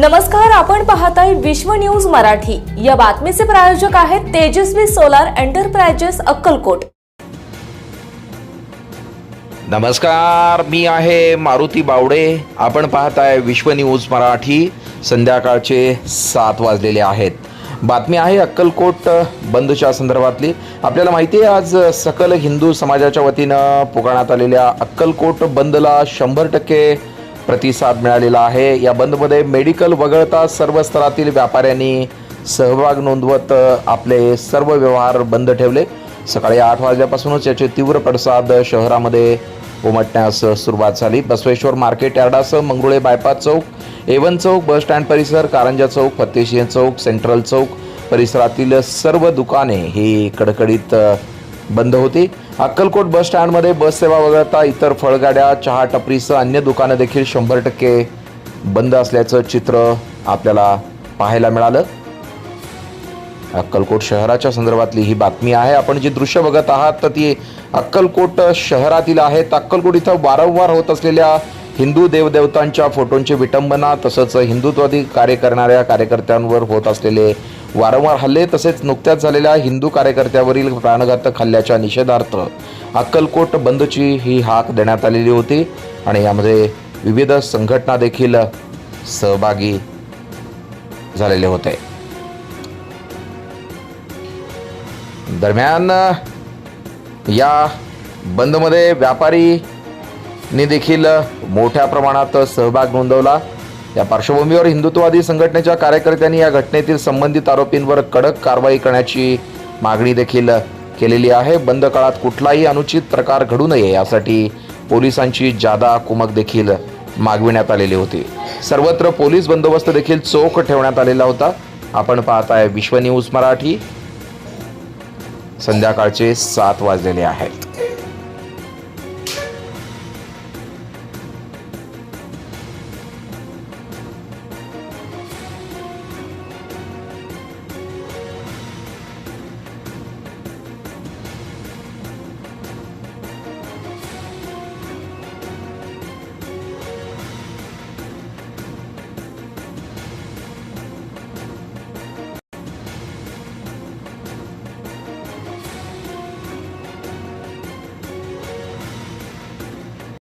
नमस्कार आपण पाहताय विश्व न्यूज मराठी. या बातमीचे प्रायोजक आहेत तेजस्वी सोलार एंटरप्राइजेस अक्कलकोट. नमस्कार मी आहे मारुती बावडे. आपण पाहताय विश्व न्यूज मराठी. संध्याकाळचे सात वाजलेले आहेत. बातमी आहे अक्कलकोट बंदच्या संदर्भातली. आपल्याला माहिती आहे आज सकल हिंदू समाजाच्या वतीनं पुकारण्यात आलेल्या अक्कलकोट बंदला शंभर टक्के प्रतिसाद मिळालेला आहे. या बंदमध्ये मेडिकल वगळता सर्व स्तरातील व्यापाऱ्यांनी सहभाग नोंदवत आपले सर्व व्यवहार बंद ठेवले. सकाळी आठ वाजल्यापासूनच याचे तीव्र पडसाद शहरामध्ये उमटण्यास सुरुवात झाली. बसवेश्वर मार्केट यार्डासह मंगरुळे बायपास चौक एवन चौक बस स्टँड परिसर कारंजा चौक फत्तेशिंग चौक सेंट्रल चौक परिसरातील सर्व दुकाने ही कडकडीत बंद होती. अक्कलकोट बस स्टँडमध्ये बस सेवा वगळता इतर फळगाड्या चहा टपरीसह अन्य दुकानं देखील शंभर टक्के बंद असल्याचं चित्र आपल्याला पाहायला मिळालं. अक्कलकोट शहराच्या संदर्भातली ही बातमी आहे. आपण जी दृश्य बघत आहात तर ती अक्कलकोट शहरातील आहेत अक्कलकोट इथं वारंवार होत असलेल्या हिंदू देवदेवतांच्या फोटोंची विटंबना तसंच हिंदुत्वादी कार्य करणाऱ्या कार्यकर्त्यांवर होत असलेले वारंवार हल्ले तसेच नुकत्याच झालेल्या हिंदू कार्यकर्त्यावरील प्राणघातक हल्ल्याच्या निषेधार्थ अक्कलकोट बंदची ही हाक देण्यात आलेली होती आणि यामध्ये विविध संघटना देखील सहभागी झालेले होते. दरम्यान या बंदमध्ये व्यापारीने देखील मोठ्या प्रमाणात सहभाग नोंदवला. या पार्श्वभूमीवर हिंदुत्ववादी संघटनेच्या कार्यकर्त्यांनी या घटनेतील संबंधित आरोपींवर कडक कारवाई करण्याची मागणी देखील केलेली आहे. बंद काळात कुठलाही अनुचित प्रकार घडू नये यासाठी पोलिसांची जादा कुमक देखील मागविण्यात आलेली होती. सर्वत्र पोलीस बंदोबस्त देखील चोख ठेवण्यात आलेला होता. आपण पाहताय विश्व न्यूज मराठी. संध्याकाळचे सात वाजलेले आहेत.